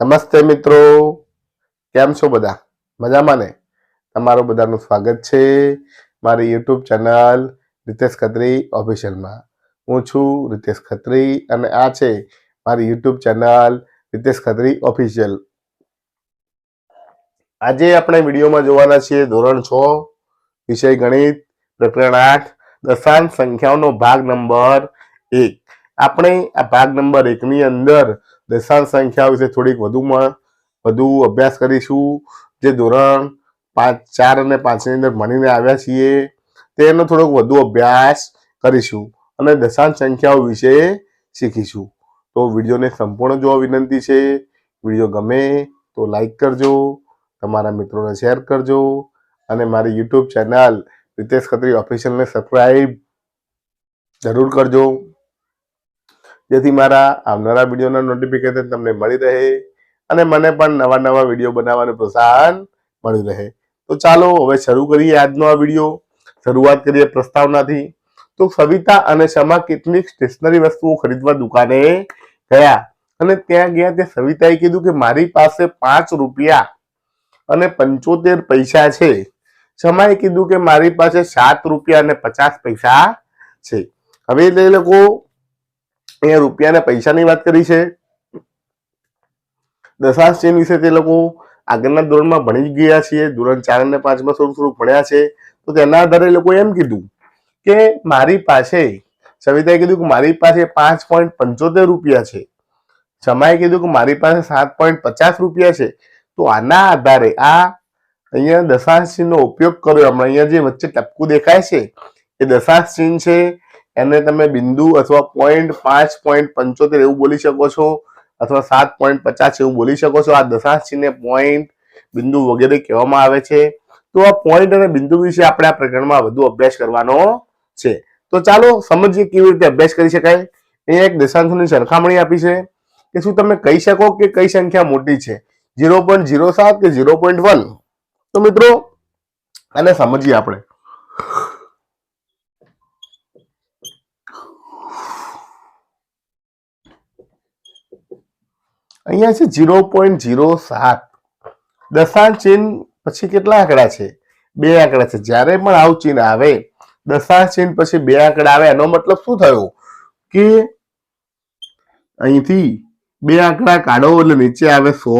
નમસ્તે મિત્રો. કેમ છો બધા? મજામાં ને? તમારું બધાનું સ્વાગત છે મારી યુટ્યુબ ચેનલ રિતેશ ખત્રી ઓફિશિયલમાં. હું છું રિતેશ ખત્રી અને આ છે મારી YouTube channel Ritesh Khatri official. આજે આપણે વિડીયોમાં જોવાના છીએ ધોરણ છ, વિષય ગણિત, પ્રકરણ આઠ, દશાંશ સંખ્યાઓનો ભાગ નંબર એક. આપણે આ ભાગ નંબર એકની અંદર દશાંશ સંખ્યા વિશે થોડીક વધુમાં વધુ અભ્યાસ કરીશું. જે ધોરણ પાંચ, ચાર અને પાંચની અંદર ભણીને આવ્યા છીએ, તેનો થોડોક વધુ અભ્યાસ કરીશું અને દશાંશ સંખ્યાઓ વિશે શીખીશું. તો વિડીયોને સંપૂર્ણ જોવા વિનંતી છે. વીડિયો ગમે તો લાઈક કરજો, તમારા મિત્રોને શેર કરજો અને મારી યુટ્યુબ ચેનલ રીતેશ ખત્રી ઓફિશિયલને સબસ્ક્રાઈબ જરૂર કરજો. જેથી મારા આવનારા વિડીયોના નોટિફિકેશન તમને મળી રહે અને મને પણ નવા નવા વીડિયો બનાવવાનું પ્રોત્સાહન મળી રહે. તો ચાલો હવે શરૂ કરીએ આજનો આ વીડિયો. શરૂઆત કરીએ પ્રસ્તાવનાથી. તો સવિતા અને શમા કેટલીક સ્ટેશનરી વસ્તુઓ ખરીદવા દુકાને ગયા અને ત્યાં ગયા તે સવિતાએ કીધું કે મારી પાસે પાંચ રૂપિયા અને પંચોતેર પૈસા છે. શમાએ કીધું કે મારી પાસે સાત રૂપિયા અને પચાસ પૈસા છે. હવે તે લોકો અહીંયા રૂપિયા પૈસાની વાત કરી છે. દશાંશ ચિહ્ન વિશે તે લોકો આગળના ધોરણમાં ભણી ગયા છીએ. ધોરણ ચાર અને પાંચમાં થોડું થોડું ભણ્યા છે. તો તેના આધારે લોકો એમ કીધું કે મારી પાસે, સવિતાએ કીધું કે મારી પાસે પાંચ પોઈન્ટ પંચોતેર રૂપિયા છે. શમાએ કીધું કે મારી પાસે સાત પોઈન્ટ પચાસ રૂપિયા છે. તો આના આધારે આ અહીંયા દશાંશ ચિહ્નનો ઉપયોગ કર્યો. હમણાં અહીંયા જે વચ્ચે ટપકું દેખાય છે, એ દશાંશ ચિહ્ન છે એને તમે બિંદુ અથવા પોઈન્ટ પાંચ પોઈન્ટ પંચોતેર એવું બોલી શકો છો, અથવા સાત પોઈન્ટ પચાસ એવું બોલી શકો છો. આ દશાંશ ચિહ્નને પોઈન્ટ બિંદુ વગેરે કહેવામાં આવે છે. તો આ પોઈન્ટ અને બિંદુ વિશે આપણે આ પ્રકરણમાં વધુ અભ્યાસ કરવાનો છે. તો ચાલો સમજીએ કેવી રીતે અભ્યાસ કરી શકાય. અહીંયા એક દશાંશની સરખામણી આપી છે કે શું તમે કહી શકો કે કઈ સંખ્યા મોટી છે? ઝીરો પોઈન્ટ ઝીરો સાત કે ઝીરો પોઈન્ટ વન તો મિત્રો, આને સમજીએ આપણે. અહીંયા છે ઝીરો પોઈન્ટ ઝીરો સાત. દશાંશ ચિહ્ન પછી કેટલા આંકડા છે? બે આંકડા છે. જ્યારે પણ આવું ચિહ્ન આવે, દશાંશ ચિહ્ન પછી બે આંકડા આવે, એનો મતલબ શું થયો? કે અહીંથી બે આંકડા કાઢો એટલે નીચે આવે સો.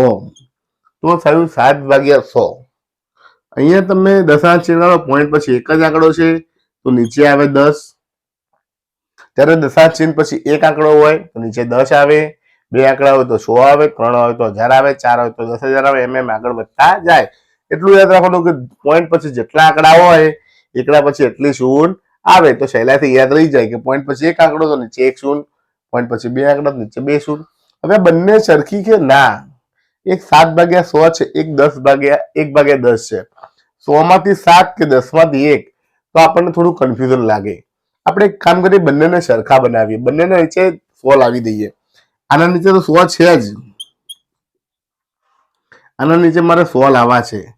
તો થયું સાત ભાગ્યા સો. અહીંયા તમે દશાંશ ચિહ્નનો પોઈન્ટ પછી એક જ આંકડો છે, તો નીચે આવે દસ. ત્યારે દશાંશ ચિહ્ન પછી એક આંકડો હોય, તો નીચે દસ આવે. બે આંકડા હોય તો સો આવે, ત્રણ હોય તો હજાર આવે, ચાર હોય તો દસ હજાર આવે, એમ એમ આગળ વધતા જાય. એટલું યાદ રાખવાનું કે પોઈન્ટ પછી જેટલા આંકડા હોય, એકડા પછી એટલી શૂન આવે. તો સહેલાથી યાદ રહી જાય કે પોઈન્ટ પછી એક આંકડો તો નીચે એક શૂન પોઈન્ટ પછી બે આંકડા નીચે બે શૂન. હવે બંને સરખી કે ના? એક સાત ભાગ્યા સો છે, એક દસ ભાગ્યા, એક ભાગ્યા દસ છે. સો માંથી સાત કે દસમાંથી એક? તો આપણને થોડું કન્ફ્યુઝન લાગે. આપણે એક કામ કરીએ, બંનેને સરખા બનાવીએ. બંનેને નીચે સો લાવી દઈએ. આના નીચે તો સો છે જ. આના નીચે મારે સો લાવવા છે.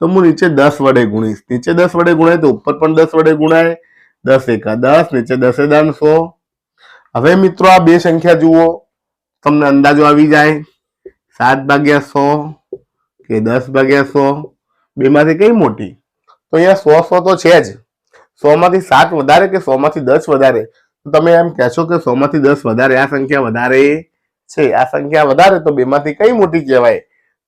તો હું નીચે દસ વડે ગુણીશ. નીચે દસ વડે ગુણાય તો ઉપર પણ દસ વડે ગુણાય. દસ એકા દસ, નીચે દસે દાન સો. હવે મિત્રો આ બે સંખ્યા જુઓ. તમને અંદાજો આવી જાય. સાત ભાગ્યા સો કે દસ ભાગ્યા સો. બે માંથી કઈ મોટી? તો અહીંયા સો સો તો છે જ. સો માંથી સાત વધારે કે સો માંથી દસ વધારે? તો તમે એમ કહેશો કે સો માંથી દસ વધારે આ સંખ્યા વધારે. છે. આ સંખ્યા વધારે તો બે માંથી કઈ મોટી કહેવાય?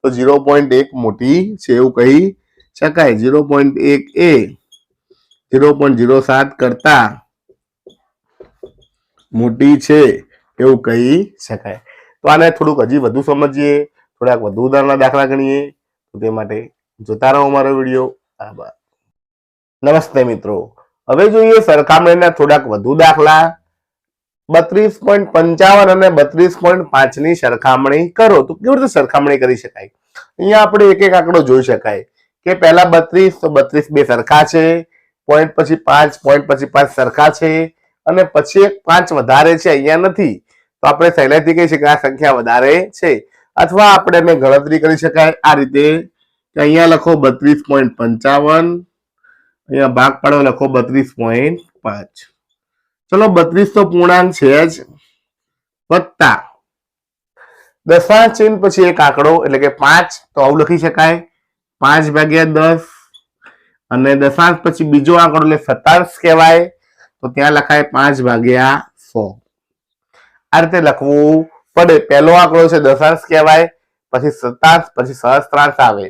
તો ઝીરો પોઈન્ટ એક મોટી છે એવું કહી શકાય. ઝીરો પોઈન્ટ એક એ ઝીરો પોઈન્ટ ઝીરો સાત કરતા મોટી છે એવું કહી શકાય. તો આને થોડુંક હજી વધુ સમજીએ, થોડાક વધુ ઉદાહરણના દાખલા ગણીએ. તો તે માટે જોતા રહો મારો વીડિયો. આભાર. નમસ્તે મિત્રો. હવે જોઈએ સરખામણીના થોડાક વધુ દાખલા. બત્રીસ પોઈન્ટ પંચાવન અને બત્રીસ પોઈન્ટ પાંચની સરખામણી કરો તો કેવી રીતે સરખામણી કરી શકાય? અહીંયા આપણે એક એક આંકડો જોઈ શકાય કે પહેલા બત્રીસ તો બત્રીસ બે સરખા છે પોઈન્ટ પછી પાંચ પોઈન્ટ પછી પાંચ સરખા છે અને પછી એક પાંચ વધારે છે, અહીંયા નથી. તો આપણે સહેલાઈથી કહી શકીએ આ સંખ્યા વધારે છે. અથવા આપણે એને ગણતરી કરી શકાય આ રીતે કે અહીંયા લખો બત્રીસ પોઈન્ટ પંચાવન, અહીંયા ભાગ પાડો લખો બત્રીસ પોઈન્ટ પાંચ. ચલો બત્રીસ તો પૂર્ણાંક છે જ. વત્તા. દશાંશ ચિહ્ન પછી એક આંકડો, એટલે કે પાંચ, તો આવું લખી શકાય. પાંચ ભાગ્યા દસ, અને દશાંશ પછી બીજો આંકડો, એટલે સતાંશ કહેવાય. તો ત્યાં લખાય પાંચ ભાગ્યા સો. આ રીતે લખવું પડે. પહેલો આંકડો છે દશાંશ કહેવાય, પછી સતાંશ પછી સહસ્ત્રાંશ આવે.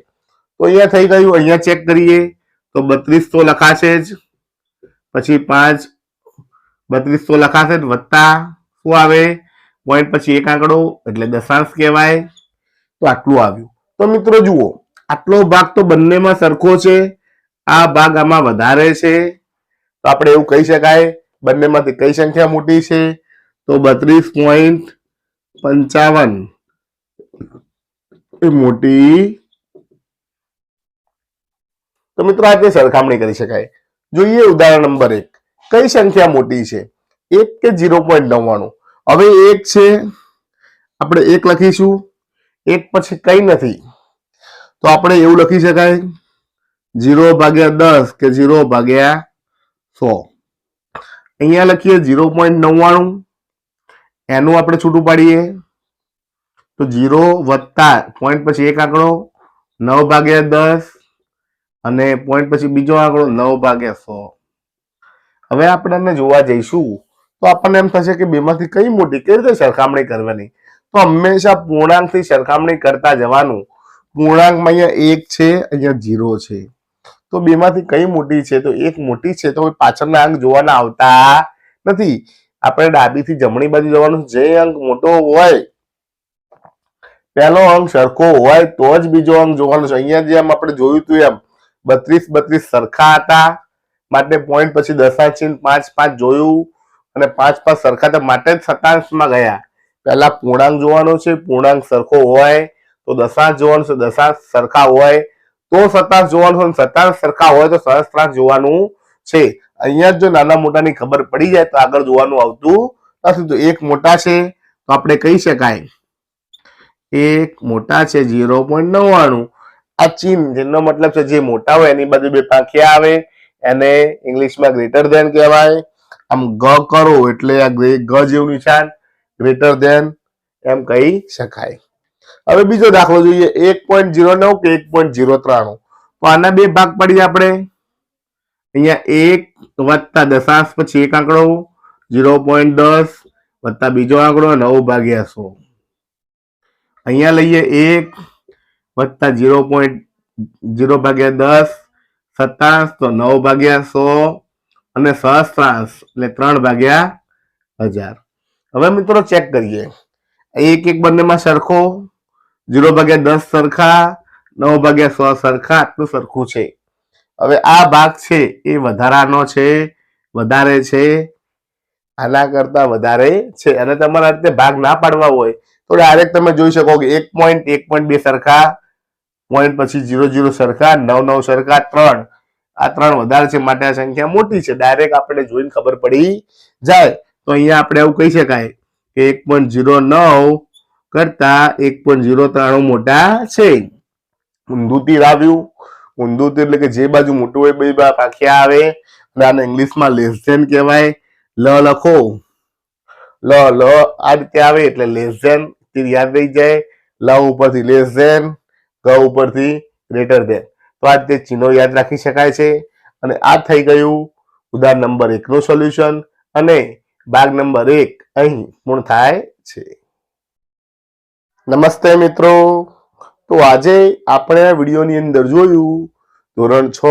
તો અહીંયા થઈ ગયું, અહીંયા ચેક કરીએ. તો બત્રીસ તો લખાશે જ. પછી પાંચ બત્રીસ લખાશે વત્તા શું આવે? પોઈન્ટ પછી એક આંકડો, એટલે દશાંશ કહેવાય. તો આટલું આવ્યું. તો મિત્રો જુઓ, આટલો ભાગ તો બંનેમાં સરખો છે. આ ભાગ આમાં વધારે છે. તો આપણે એવું કહી શકાય, બંનેમાંથી કઈ સંખ્યા મોટી છે? તો બત્રીસ પોઈન્ટ પંચાવન. મોટી. તો મિત્રો આ સરખામણી કરી શકાય. જોઈએ ઉદાહરણ નંબર એક. કઈ સંખ્યા મોટી છે? એક કે ઝીરો પોઈન્ટ નવ્વાણું? હવે એક છે, આપણે એક લખીશું. એક પછી કઈ નથી. તો આપણે એવું લખી શકાય, ઝીરો ભાગ્યા દસ કે ઝીરો ભાગ્યા સો. અહીંયા લખીએ ઝીરો પોઈન્ટ નવ્વાણું. એનું આપણે છૂટું પાડીએ. તો ઝીરો વત્તા, પોઈન્ટ પછી એક આંકડો, નવ ભાગ્યા દસ અને પોઈન્ટ પછી બીજો આંકડો, નવ ભાગ્યા સો. હવે આપણે આને જોવા જઈશું, તો આપણને એમ થશે કે બેમાંથી કઈ મોટી કઈ રીતે સરખામણી કરવાની? તો હંમેશા પૂર્ણાંકથી સરખામણી કરતા જવાનું. પૂર્ણાંકમાં અહીંયા એક છે, અહીંયા ઝીરો છે. તો બેમાંથી કઈ મોટી છે? તો એક મોટી છે, તો પાછળના અંક જોવાના આવતા નથી. આપણે ડાબીથી જમણી બાજુ જવાનું. જે અંક મોટો હોય, પહેલો અંક સરખો હોય, તો જ બીજો અંક જોવાનો છે. અહીંયા જેમ આપણે જોયું હતું એમ, બત્રીસ બત્રીસ સરખા હતા. માટે પોઈન્ટ પછી દશાંશ ચિહ્ન, પાંચ પાંચ જોયું અને પાંચ પાંચ સરખા તો માટે જ સતાંશમાં ગયા. પહેલા પૂર્ણાંક જોવાનો છે, પૂર્ણાંક સરખો હોય તો દશાંશ જોવાનું છે, દશાંશ સરખા હોય તો સતાંશ જોવાનું છે સતાંશ સરખા હોય તો સહસ્ત્રાંશ જોવાનું છે. અહીંયા જો નાના મોટાની ખબર પડી જાય તો આગળ જોવાનું આવતું નથી. તો એક મોટા છે તો આપણે કહી શકાય. એક મોટા છે, ઝીરો પોઈન્ટ નવ્વાણું. આ ચીન જેનો મતલબ છે, જે મોટા હોય એની બાજુ બે પાંખિયા આવે. એને ઇંગ્લિશમાં ગ્રેટર ધેન કહેવાય. આમ ગ કરો એટલે આ ગ જેવું નિશાન, ગ્રેટર ધેન એમ કહી શકાય. હવે બીજો દાખલો જોઈએ, એક પોઈન્ટ ઝીરો નવ કે એક પોઈન્ટ ઝીરો ત્રાણું. તો આના બે ભાગ પડીએ આપણે. અહીંયા એક વત્તા દશાંશ, પછી એક આંકડો, ઝીરો પોઈન્ટ દસ વત્તા બીજો આંકડો, નવ ભાગ્યા સો. અહીંયા લઈએ એક વત્તા ઝીરો પોઈન્ટ, ઝીરો ભાગ્યા દસ સત્તાંશ તો નવ ભાગ્યા સો અને સહસ્ત્રાંશ એટલે ત્રણ ભાગ્યા હજાર. હવે મિત્રો ચેક કરીએ. એક એક બંનેમાં સરખો, ઝીરો ભાગ્યા દસ સરખા, નવ ભાગ્યા સો સરખા, આટલું સરખું છે. હવે આ ભાગ છે એ વધારાનો છે, વધારે છે, આના કરતા વધારે છે. અને તમારા રીતે ભાગ ના પાડવા હોય તો ડાયરેક્ટ તમે જોઈ શકો કે એક પોઈન્ટ એક પોઈન્ટ બે સરખા પોઈન્ટ પછી ઝીરો ઝીરો સરખા, નવ નવ સરખા, ત્રણ. આ ત્રણ વધારે છે, માટે આ સંખ્યા મોટી છે. ડાયરેક્ટ આપણે જોઈને ખબર પડી જાય. તો અહીંયા આપણે એવું કહી શકાય કે એક પોઈન્ટ ઝીરો નવ કરતા એક પોઈન્ટ ઝીરો ત્રાણું મોટા છે. ઊંધું તીર આવ્યું ઊંધું એટલે કે જે બાજુ મોટું હોય બા પાખ્યા આવે. અને આને ઇંગ્લિશમાં લેસ ધેન કહેવાય. લ લખો. લ લ આ રીતે આવે એટલે લેસ ધેન તીર યાદ રહી જાય. લ ઉપરથી લેસ ધેન ગ ઉપરથી ગ્રેટર ધેન. તો આ રીતે ચિહ્નો યાદ રાખી શકાય છે. અને આ થઈ ગયું ઉદાહરણ નંબર એકનું સોલ્યુશન અને ભાગ નંબર એક અહીં પૂર્ણ થાય છે. નમસ્તે મિત્રો. તો આજે આપણે આ વિડીયોની અંદર જોયું ધોરણ છ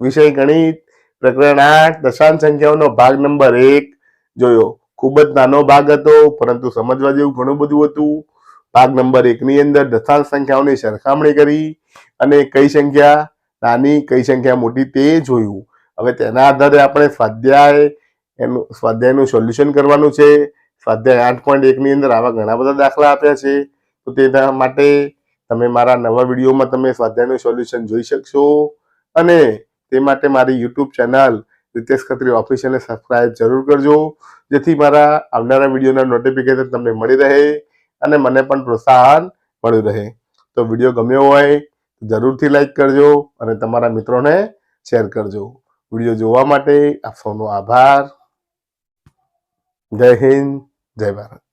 વિષય ગણિત પ્રકરણ આઠ દશાંશ સંખ્યાઓનો ભાગ નંબર એક જોયો. ખૂબ જ નાનો ભાગ હતો, પરંતુ સમજવા જેવું ઘણું બધું હતું. ભાગ નંબર એકની અંદર દશાંશ સંખ્યાઓની સરખામણી કરી અને કઈ સંખ્યા? નાની, કઈ સંખ્યા મોટી તે જોયું. હવે તેના આધારે આપણે સ્વાધ્યાય એનું, સ્વાધ્યાયનું સોલ્યુશન કરવાનું છે. સ્વાધ્યાય આઠ પોઈન્ટ એકની અંદર આવા ઘણા બધા દાખલા આપ્યા છે. તો તેના માટે તમે મારા નવા વિડીયોમાં તમે સ્વાધ્યાયનું સોલ્યુશન જોઈ શકશો. અને તે માટે મારી યુટ્યુબ ચેનલ રિતેશ ખત્રી ઓફિશિયલને સબસ્ક્રાઇબ જરૂર કરજો. જેથી મારા આવનારા વિડીયોના નોટિફિકેશન તમને મળી રહે. અને મને પણ પ્રોત્સાહન મળ્યું રહે. તો વીડિયો ગમ્યો હોય જરૂરથી લાઈક કરજો અને તમારા મિત્રોને શેર કરજો. વીડિયો જોવા માટે આપ સૌનો આભાર. જય હિન્દ, જય ભારત.